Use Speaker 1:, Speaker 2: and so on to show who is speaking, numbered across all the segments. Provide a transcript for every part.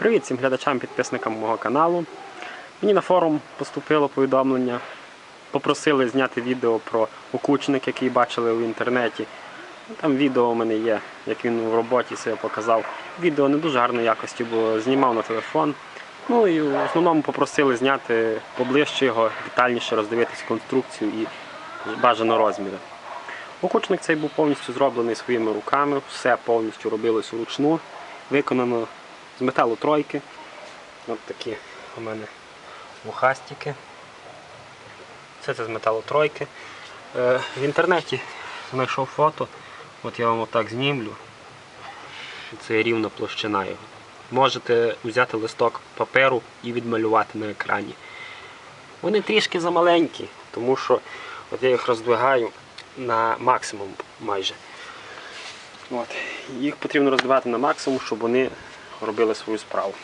Speaker 1: Привіт всім глядачам, підписникам мого каналу. Мені на форум поступило повідомлення. Попросили зняти відео про окучник, який бачили в інтернеті. Там відео у мене є, як він в роботі себе показав. Відео не дуже гарної якості, бо знімав на телефон. Ну і в основному попросили зняти поближче його, детальніше роздивитися конструкцію і бажано розміри. Окучник цей був повністю зроблений своїми руками, все повністю робилось вручну, виконано з металу тройки. От такі у мене вухастики. Все це з металу тройки. Е, в інтернеті знайшов фото, от я вам отак знімлю. Це рівна площина його. Можете взяти листок паперу і відмалювати на екрані. Вони трішки замаленькі, тому що от я їх роздвигаю на максимум майже. От. Їх потрібно роздавати на максимум, щоб вони робили свою справу.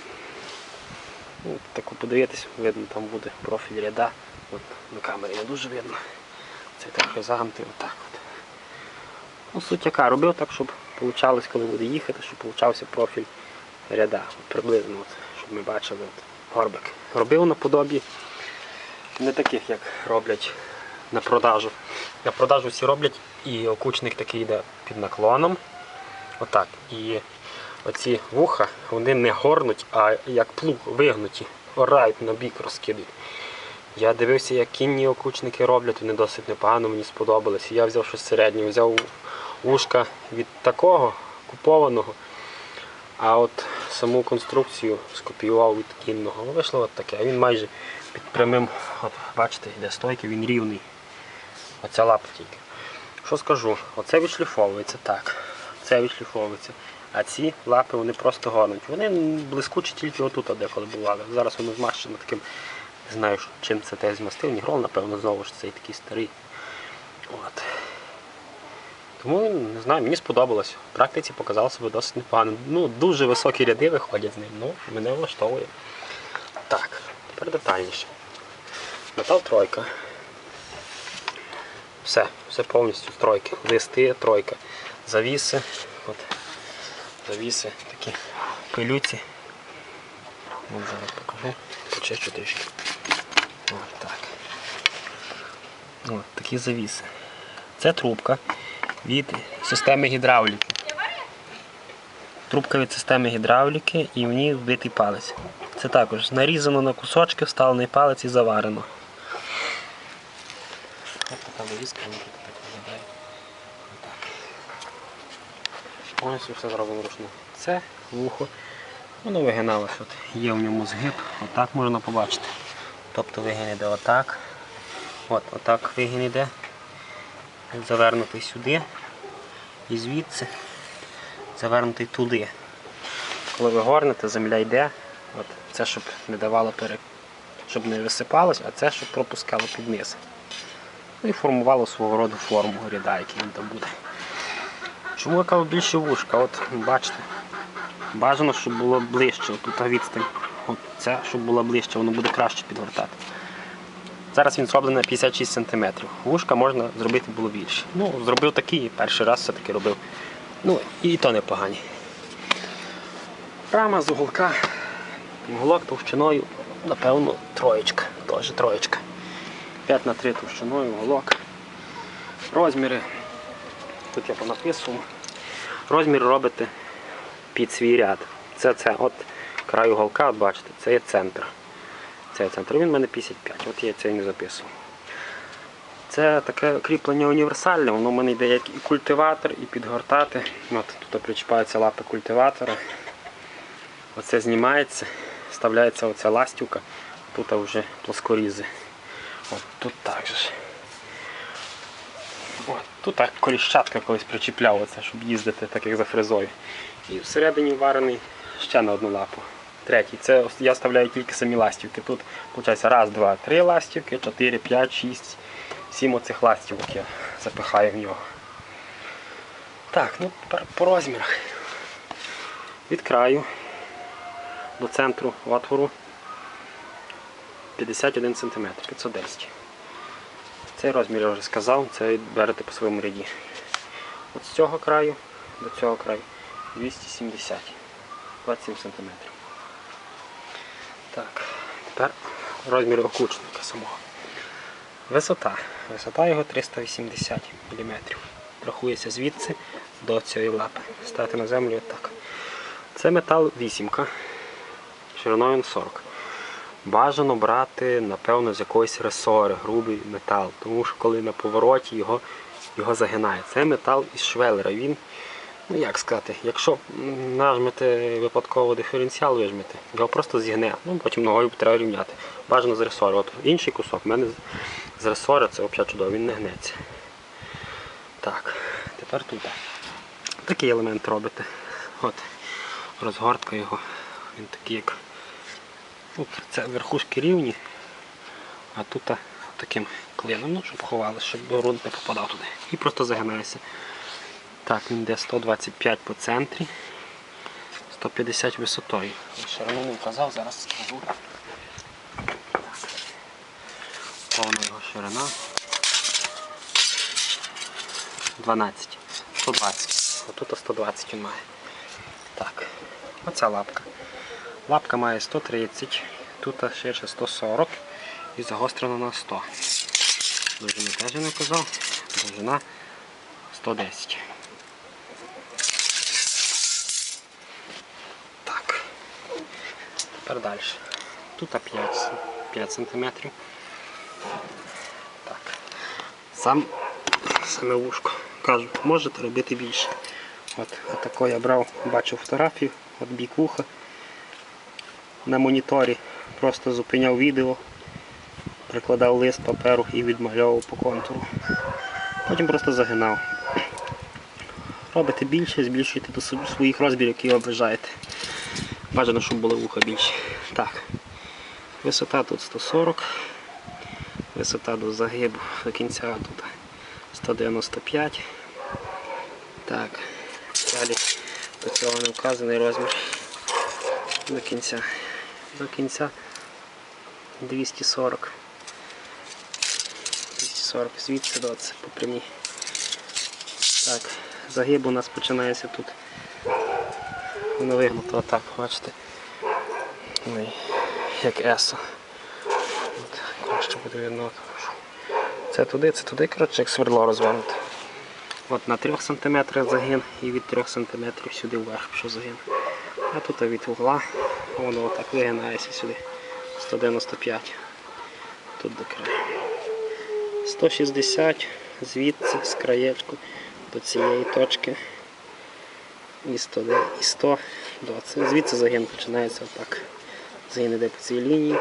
Speaker 1: Ну, таку подивитись, видно, там буде профіль ряда. От, на камері не дуже видно. Це трохи загнутий отак. От. Ну, суть яка, робив так, щоб вийшло, коли буде їхати, щоб получався профіль ряда. От, приблизно, от, щоб ми бачили от, горбик. Робив наподобі не таких, як роблять на продажу. На продажу всі роблять і окучник такий йде під наклоном. Отак. І оці вуха вони не горнуть, а як плуг вигнуті, орають на бік розкидуть. Я дивився, як кінні окучники роблять, вони досить непогано мені сподобалися. Я взяв щось середнє, взяв вушка від такого купованого, а от саму конструкцію скопіював від кінного. Вийшло от таке. Він майже під прямим, от бачите, йде стойки, він рівний. Оця лапа тільки. Що скажу? Оце відшліфовується так. Це відшліфовується. А ці лапи вони просто горнуть. Вони блискучі тільки отут, деколи бували. Зараз воно змащено таким, не знаю, чим це те змастив, нігрол, напевно, знову ж цей такий старий. От. Тому не знаю, мені сподобалось. В практиці показав себе досить непогано. Ну, дуже високі ряди виходять з ним, ну, мене влаштовує. Так, тепер детальніше. Метал тройка. Все, все повністю тройки. Листи, тройка. Завіси. От. Завіси такі пилюці. От зараз покажу. Почищу трішки. От так. От, такі завіси. Це трубка від системи гідравліки. Трубка від системи гідравліки і в ній вбитий палець. Це також нарізано на кусочки, вставлений палець і заварено. Ось така вирізка, вона тут так виглядає. Отак. Повністю все зроблено вручну. Це вухо. Воно вигиналося. От є в ньому згиб, отак можна побачити. Тобто вигин іде отак. От, отак вигин іде. Завернутий сюди. І звідси завернутий туди. Коли ви горнете, земля йде. От, це щоб не давало пере... щоб не висипалось, а це щоб пропускало під низ. Ну і формувало свого роду форму ряда, який він там буде. Чому я кажу більше вушка? От бачите, бажано, щоб було ближче, тут відстань. От це, щоб було ближче, воно буде краще підгортати. Зараз він зроблений на 56 см. Вушка можна зробити було більше. Ну, зробив такий, перший раз все-таки робив. Ну, і то непогані. Рама з уголка. Уголок товщиною, напевно, троєчка. Теж троєчка. 5 на 3 товщиною уголок. Розміри. Тут я понаписував. Розмір робите під свій ряд. Це це от край уголка, от бачите, це є центр. Це є центр. Він в мене 55, от я це і не записував. Це таке кріплення універсальне, воно в мене йде як і культиватор, і підгортати. От Тут причіпаються лапи культиватора. Оце знімається, вставляється оця ластівка, тут вже плоскорізи. От тут так же. ж. От, тут так коліщатка колись причіпляв, оце, щоб їздити, так як за фрезою. І всередині варений ще на одну лапу. Третій. Це я вставляю тільки самі ластівки. Тут виходить раз, два, три ластівки, чотири, п'ять, шість, сім оцих ластівок я запихаю в нього. Так, ну по розмірах. Від краю до центру отвору 51 см, 510 Цей розмір я вже сказав, це берете по своєму ряді. От з цього краю до цього краю 270 27 см. Так, тепер розміри окучника самого. Висота. Висота його 380 мм. Рахується звідси до цієї лапи. Ставити на землю отак. Це метал вісімка, шириною 40. Бажано брати, напевно, з якоїсь ресори, грубий метал, тому що коли на повороті його, його загинає. Це метал із швелера. Він, ну як сказати, якщо нажмете випадково диференціал, вижмете, його просто зігне, ну потім ногою треба рівняти. Бажано з ресори. От інший кусок в мене з- ресори, це взагалі чудово, він не гнеться. Так, тепер тут. Такий елемент робите. От, розгортка його. Він такий як. Це верхушки рівні, а тут таким клином, ну, щоб ховали, щоб ґрунт не попадав туди. І просто загинається. Так, він йде 125 по центрі, 150 висотою. Ширину не вказав, зараз скажу. Повна його ширина. 12. 120. Отут 120 він має. Так. Оця лапка. Лапка має 130, тут ширше 140 і загострена на 100. Довжини теж я не вказав. Довжина 110. Так. Тепер далі. Тут 5, 5 см. Так. Сам саме вушко. Кажу, можете робити більше. От, отако я брав, бачив фотографію, от бік вуха на моніторі, просто зупиняв відео, прикладав лист паперу і відмальовував по контуру. Потім просто загинав. Робите більше, збільшуйте до своїх розмірів, які ви бажаєте. Бажано, щоб були вуха більші. Так. Висота тут 140, висота до загибу до кінця тут 195. Так, далі до цього не вказаний розмір до кінця. До кінця 240. 240 звідси до це по прямій. Так, загиб у нас починається тут. Воно вигнуто отак, бачите. Ой, як есо. Краще буде видно. Це туди, це туди, коротше, як свердло розвернуте. От на 3 см загин і від 3 см сюди вверх пішов загин. А тут від угла воно отак вигинається сюди. 195. Тут до краю. 160 звідси з краєчку до цієї точки. І 100, і 100 до це. Звідси загин починається отак. Загин йде по цій лінії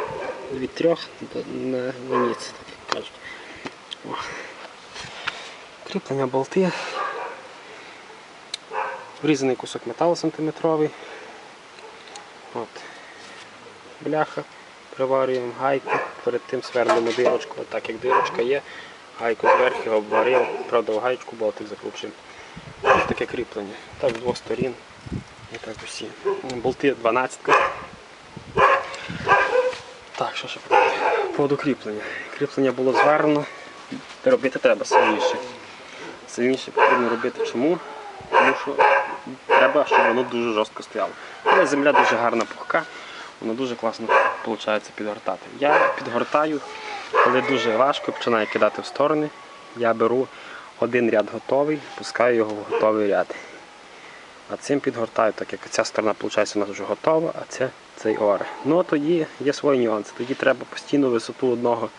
Speaker 1: від 3 до на так як кажуть. О. Кріплення болти. Врізаний кусок металу сантиметровий. От. Бляха. Приварюємо гайку, перед тим сверлимо дирочку. Так як дирочка є, гайку зверху обварив, правда в гаєчку болтик закручуємо. Ось таке кріплення. Так з двох сторін. І так усі. Болти 12. Так, що ще по поводу кріплення. Кріплення було звернено. Робити треба сильніше. Сильніше потрібно робити чому? Тому що треба, щоб воно дуже жорстко стояло. Але земля дуже гарна пухка, воно дуже класно виходить підгортати. Я підгортаю, коли дуже важко, починаю кидати в сторони. Я беру один ряд готовий, пускаю його в готовий ряд. А цим підгортаю, так як ця сторона виходить, у нас вже готова, а це цей оре. Ну тоді є свої нюанси. Тоді треба постійно висоту одного.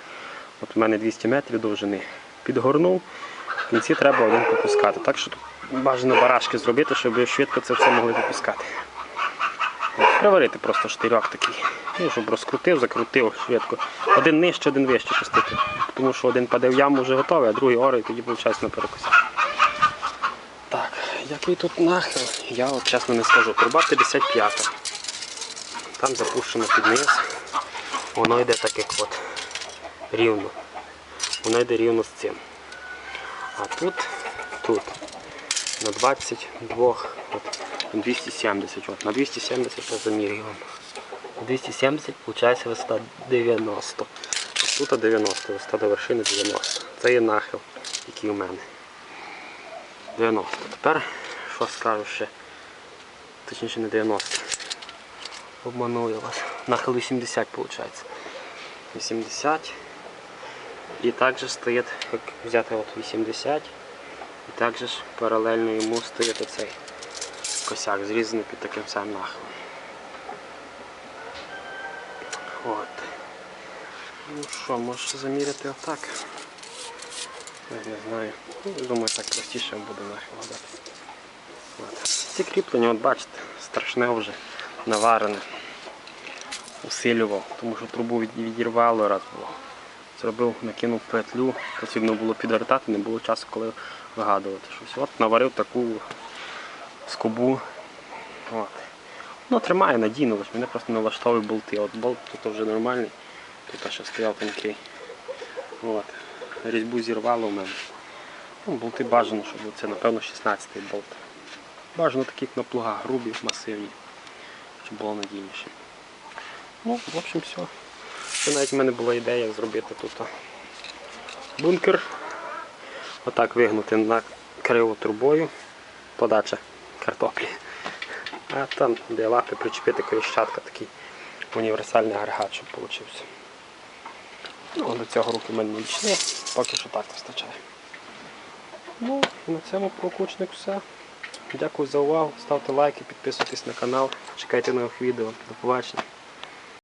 Speaker 1: От у мене 200 метрів довжини. Підгорнув, в кінці треба один попускати. Так що тут бажано барашки зробити, щоб ви швидко це все могли попускати. Приварити просто штирьок такий. Ну, щоб розкрутив, закрутив швидко. Один нижче, один вище пустити. Тому що один паде в яму вже готовий, а другий ори, і тоді виходить на перекусі. Так, який тут нахил, я от чесно не скажу. Труба 55. Там запущено під низ. Воно йде так як от рівно. Воно йде рівно з цим. А тут, тут на 22, от, 270. От, на 270 я замірюю вам. 270 виходить висота 90. Ось тут 90, висота до вершини 90. Це є нахил, який у мене. 90. Тепер що скажу ще? Точніше не 90. Обманув я вас. Нахил 80 виходить. 80. І також стоїть, як взяти от 80. І також паралельно йому стоїть оцей косяк, зрізаний під таким самим нахилом. От. Ну що, можеш заміряти отак? Я не знаю. Ну, думаю, так простіше буде нахил. От. Ці кріплення, от бачите, страшне вже наварене. Усилював, тому що трубу відірвало раз було. Зробив, накинув петлю, потрібно було підвертати, не було часу, коли вигадувати щось. От наварив таку скобу. От. Ну, тримає надійно, лише мене просто не влаштовує болти. От болт тут вже нормальний, тут ще стояв тонкий. От. Різьбу зірвало в мене. Ну, болти бажано, щоб це, напевно, 16-й болт. Бажано таких на плугах, грубі, масивні, щоб було надійніше. Ну, в общем, все. Це навіть в мене була ідея зробити тут бункер. Отак вигнути на криво трубою. Подача картоплі. А там де лапи причепити коріщатка, такий універсальний агрегат, щоб вийшов. Ну, до цього руки в мене не дійшли, поки що так вистачає. Ну, на цьому про кучник все. Дякую за увагу. Ставте лайки, підписуйтесь на канал, чекайте нових відео. До побачення.